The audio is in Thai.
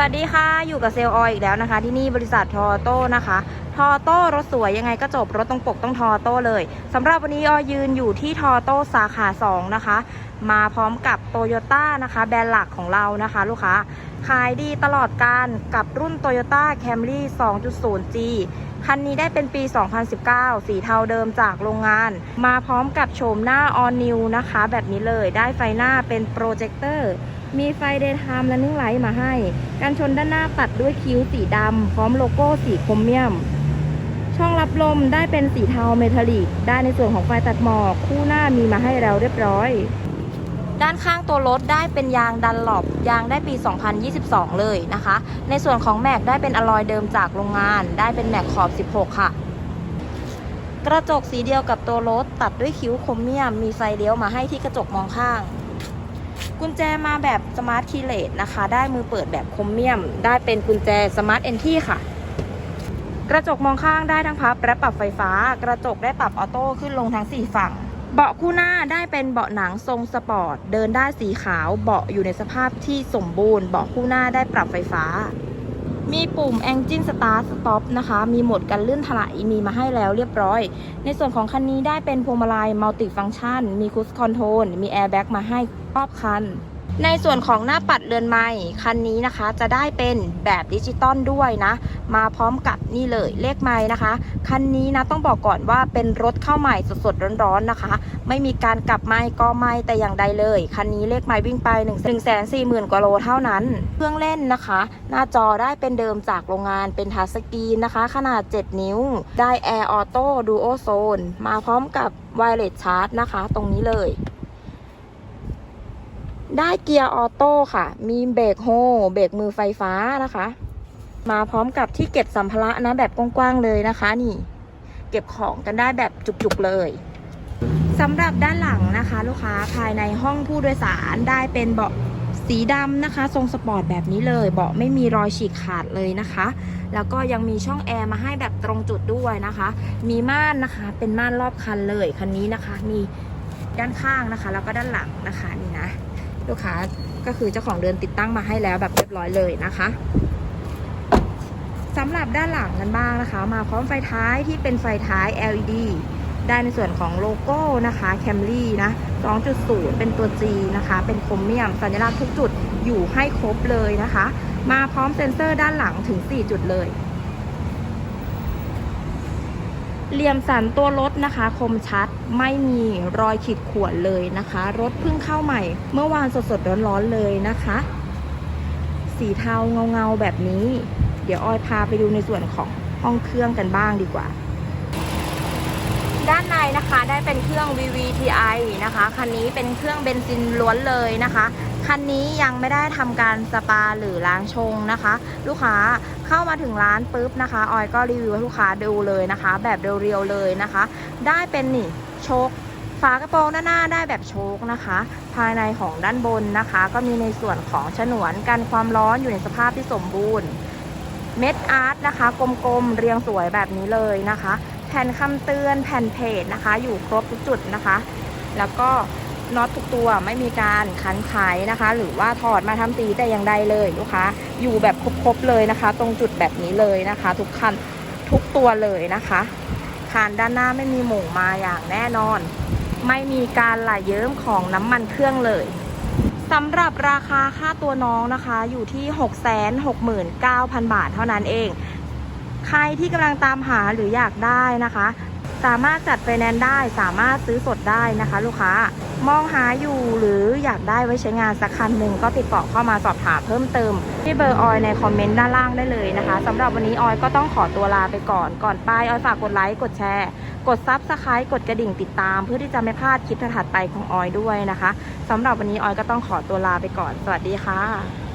วัสดีค่ะ อยู่กับเซลล์ออยอีกแล้วนะคะ ที่นี่บริษัททอโต้นะคะ ทอโต้รถสวยยังไงก็จบรถตรงปกต้องทอโต้เลยสำหรับวันนี้ออยยืนอยู่ที่ทอโต้สาขา 2 นะคะ มาพร้อมกับโตโยต้านะคะ แบรนด์หลักของเรานะคะ ลูกค้า ขายดีตลอดการกับรุ่น Toyota Camry 2.0G คันนี้ได้เป็นปี 2019 สีเทาเดิมจากโรงงาน มาพร้อมกับโฉมหน้า All New นะคะ แบบนี้เลยได้ไฟหน้าเป็นโปรเจคเตอร์ มีไฟเดย์ไทม์และนิ่งไลท์มาให้กันชนด้านหน้าตัดด้วยคิ้วสีดำ พร้อมโลโก้สีโครเมียม ช่องรับลมได้เป็นสีเทาเมทัลลิก ได้ในส่วนของไฟตัดหมอก คู่หน้ามีมาให้แล้วเรียบร้อย ด้านข้างตัวรถได้เป็นยางดันหลบยางได้ปี 2022 เลยนะคะ ในส่วนของแม็กได้เป็นอลลอยเดิมจากโรงงาน ได้เป็นแม็กขอบ 16 ค่ะกระจกสีเดียวกับตัวรถตัดด้วยคิ้วโครเมียม มีไฟเลี้ยวมาให้ที่กระจกมองข้าง กุญแจมาแบบสมาร์ทคีเลสนะคะ ได้มือเปิดแบบคมเมียม ได้เป็นกุญแจสมาร์ทเอนที่ค่ะ กระจกมองข้างได้ทั้งพับและปรับไฟฟ้า กระจกได้ปรับออโต้ขึ้นลงทั้ง 4 ฝั่ง เบาะคู่หน้าได้เป็นเบาะหนังทรงสปอร์ต เดินได้สีขาว เบาะอยู่ในสภาพที่สมบูรณ์ เบาะคู่หน้าได้ปรับไฟฟ้า มีปุ่ม Engine Start Stop นะคะ มีโหมดกันลื่นถลายมีมาให้แล้วเรียบร้อย ในส่วนของคันนี้ได้เป็นพวงมาลัยมัลติฟัง c t ชัน มีคู i คอนโทรลมีแอร์แบ็กมาให้รอบคัน ในส่วนของหน้าปัดเรือนไม้คันนี้นะคะ จะได้เป็นแบบดิจิตอลด้วยนะ มาพร้อมกับนี่เลยเลขไม้นะคะ คันนี้นะต้องบอกก่อนว่าเป็นรถเข้าใหม่สดๆร้อนๆนะคะ ไม่มีการกลับไม้ก็ไม่แต่อย่างใดเลย คันนี้เลขไม้วิ่งไป1นึ่งแสนสี่หมื่นกว่าโลเท่านั้น เครื่องเล่นนะคะ หน้าจอได้เป็นเดิมจากโรงงานเป็นทัชสกรีนนะคะ ขนาด 7 นิ้ว ได้ Air Auto Duo Zone มาพร้อมกับ Wireless Charge นะคะ ตรงนี้เลย ได้เกียร์ออโต้ค่ะ มีเบรกโฮเบรกมือไฟฟ้านะคะ มาพร้อมกับที่เก็บสัมภาระนะแบบกว้างๆเลยนะคะ นี่ เก็บของกันได้แบบจุกๆเลยสำหรับด้านหลังนะคะ ลูกค้าภายในห้องผู้โดยสารได้เป็นเบาะสีดำนะคะ ทรงสปอร์ตแบบนี้เลย เบาะไม่มีรอยฉีกขาดเลยนะคะ แล้วก็ยังมีช่องแอร์มาให้แบบตรงจุดด้วยนะคะ มีม่านนะคะ เป็นม่านรอบคันเลยคันนี้นะคะ มีด้านข้างนะคะ แล้วก็ด้านหลังนะคะนี่นะ ลูกค้าก็คือเจ้าของเดินติดตั้งมาให้แล้วแบบเรียบร้อยเลยนะคะสำหรับด้านหลังกันบ้างนะคะ มาพร้อมไฟท้ายที่เป็นไฟท้าย LED ได้ในส่วนของโลโก้นะคะ Camry นะ 2.0 เป็นตัว G นะคะ เป็นโครเมียมสัญลักษณ์ทุกจุดอยู่ให้ครบเลยนะคะ มาพร้อมเซ็นเซอร์ด้านหลังถึง 4 จุดเลย เหลี่ยมสันตัวรถนะคะ คมชัดไม่มีรอยขีดข่วนเลยนะคะ รถเพิ่งเข้าใหม่ เมื่อวานสดๆร้อนๆเลยนะคะ สีเทาเงาๆแบบนี้ เดี๋ยวออยพาไปดูในส่วนของห้องเครื่องกันบ้างดีกว่า ด้านในนะคะได้เป็นเครื่อง VVTi นะคะ คันนี้เป็นเครื่องเบนซินล้วนเลยนะคะ คันนี้ยังไม่ได้ทำการสปาหรือล้างชงนะคะ ลูกค้าเข้ามาถึงร้านปุ๊บนะคะออยก็รีวิวให้ลูกค้าดูเลยนะคะ แบบเรียวๆเลยนะคะ ได้เป็นนี่โชคฝากระโปรงด้านหน้าได้แบบโชคนะคะ ภายในของด้านบนนะคะ ก็มีในส่วนของฉนวนกันความร้อนอยู่ในสภาพที่สมบูรณ์ เม็ดอาร์ตนะคะ กลมๆเรียงสวยแบบนี้เลยนะคะ แผ่นคำเตือนแผ่นเพจนะคะ อยู่ครบทุกจุดนะคะ แล้วก็ น็อตทุกตัวไม่มีการขันไขนะคะ หรือว่าถอดมาทำสีแต่อย่างใดเลยลูกค้าอยู่แบบครบๆเลยนะคะ ตรงจุดแบบนี้เลยนะคะ ทุกคันทุกตัวเลยนะคะคานด้านหน้าไม่มีหม่งมาอย่างแน่นอน ไม่มีการไหลเยิ้มของน้ำมันเครื่องเลยสำหรับราคาค่าตัวน้องนะคะ อยู่ที่ 669,000 บาทเท่านั้นเอง ใครที่กำลังตามหาหรืออยากได้นะคะ สามารถจัดไฟแนนซ์ได้ สามารถซื้อสดได้นะคะ ลูกค้ามองหาอยู่หรืออยากได้ไว้ใช้งานสักคันหนึ่งก็ติดต่อเข้ามาสอบถามเพิ่มเติม ที่เบอร์ออยในคอมเมนต์ด้านล่างได้เลยนะคะสำหรับวันนี้ออยก็ต้องขอตัวลาไปก่อนก่อนไปออยฝากกดไลค์กดแชร์ กดซับสไครต์กดกระดิ่งติดตาม เพื่อที่จะไม่พลาดคลิปถัดไปของออยด้วยนะคะสำหรับวันนี้ออยก็ต้องขอตัวลาไปก่อน สวัสดีค่ะ